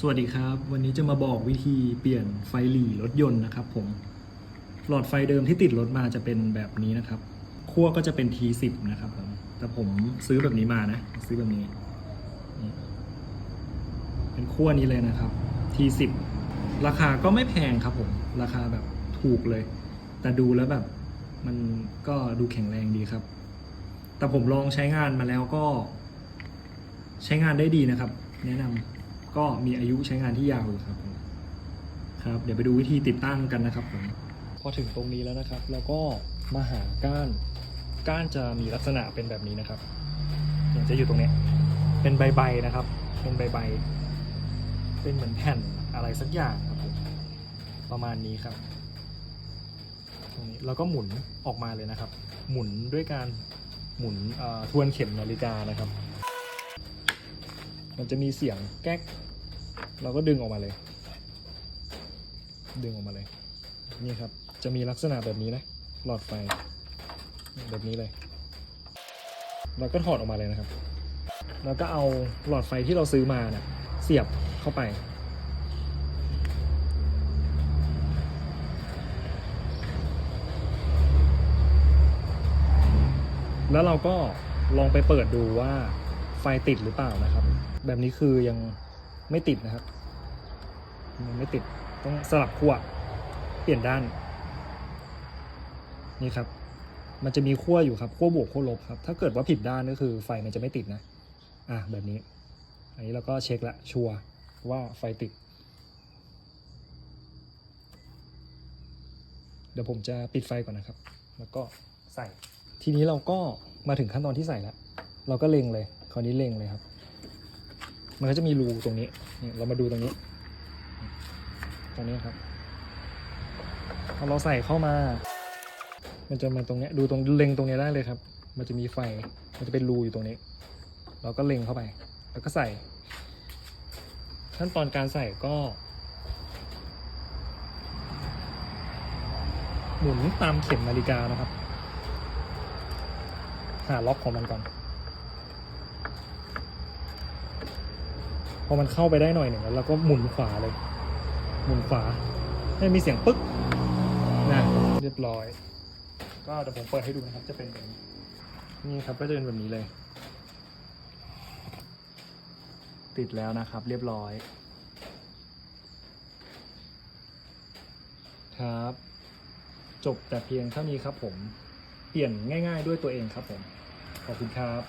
สวัสดีครับ วันนี้จะมาบอกวิธีเปลี่ยนไฟหลีรถยนต์นะครับผมหลอดไฟเดิมที่ติดรถมาจะเป็นแบบนี้นะครับขั้วก็จะเป็น T10 นะครับผมแต่ผมซื้อแบบนี้มานะ ซื้อแบบนี้ เป็นขั้วนี้เลยนะครับ T10 ราคาก็ไม่แพงครับผม ราคาแบบถูกเลย แต่ดูแล้วแบบมันก็ดูแข็งแรงดีครับ แต่ผมลองใช้งานมาแล้วก็ ใช้งานได้ดีนะครับ แนะนำ ก็มีอายุใช้งานที่ยาวอยู่ครับครับ เดี๋ยวไปดูวิธีติดตั้งกันนะครับผมพอถึงตรงนี้แล้วนะครับเราก็มาหาก้านก้านจะมีลักษณะเป็นแบบนี้นะครับเนี่ยจะอยู่ตรงนี้ เป็นใบๆนะครับ เป็นใบๆเป็นเหมือนแผ่นอะไรสักอย่างครับผมประมาณนี้ครับ ตรงนี้เราก็หมุนออกมาเลยนะครับ หมุนด้วยการหมุนทวนเข็มนาฬิกานะครับ มันจะมีเสียงแก๊ก เราก็ดึงออกมาเลย ดึงออกมาเลย นี่ครับ จะมีลักษณะแบบนี้นะ หลอดไฟ แบบนี้เลย เราก็ถอดออกมาเลยนะครับ แล้วก็เอาหลอดไฟที่เราซื้อมาเนะ่ยเสียบเข้าไป แล้วเราก็ลองไปเปิดดูว่าไฟติดหรือเปล่านะครับ แบบนี้คือยัง ไม่ติดนะครับยังไม่ติดต้องสลับขั้วเปลี่ยนด้าน นี่ครับ มันจะมีขั้วอยู่ครับขั้วบวกขั้วลบครับ ถ้าเกิดว่าผิดด้านก็คือไฟมันจะไม่ติดนะ อะแบบนี้ อันนี้เราก็เช็คละชัวร์ว่าไฟติด เดี๋ยวผมจะปิดไฟก่อนนะครับ แล้วก็ใส่ ทีนี้เราก็มาถึงขั้นตอนที่ใส่แล้ว เราก็เล็งเลย คราวนี้เล็งเลยครับ มันก็จะมีรูตรงนี้นี่เรามาดูตรงนี้ ตรงนี้ครับพอเราใส่เข้ามา มันจะมาตรงนี้ดูตรงเล็งตรงนี้ได้เลยครับ มันจะมีไฟ มันจะเป็นรูอยู่ตรงนี้ เราก็เล็งเข้าไป แล้วก็ใส่ ขั้นตอนการใส่ก็ หมุนตามเข็มนาฬิกานะครับ หาล็อกของมันก่อน พอมันเข้าไปได้หน่อยหนึ่งแล้วเราก็หมุนขวาเลย หมุนขวาให้มีเสียงปึ๊กนะเรียบร้อย ก็เดี๋ยวผมเปิดให้ดูนะครับ จะเป็นแบบนี้นี่ครับก็จะเป็นแบบนี้เลย ติดแล้วนะครับ เรียบร้อย ครับ จบแต่เพียงเท่านี้ครับผม เปลี่ยนง่าย ๆ ด้วยตัวเองครับผม ขอบคุณครับ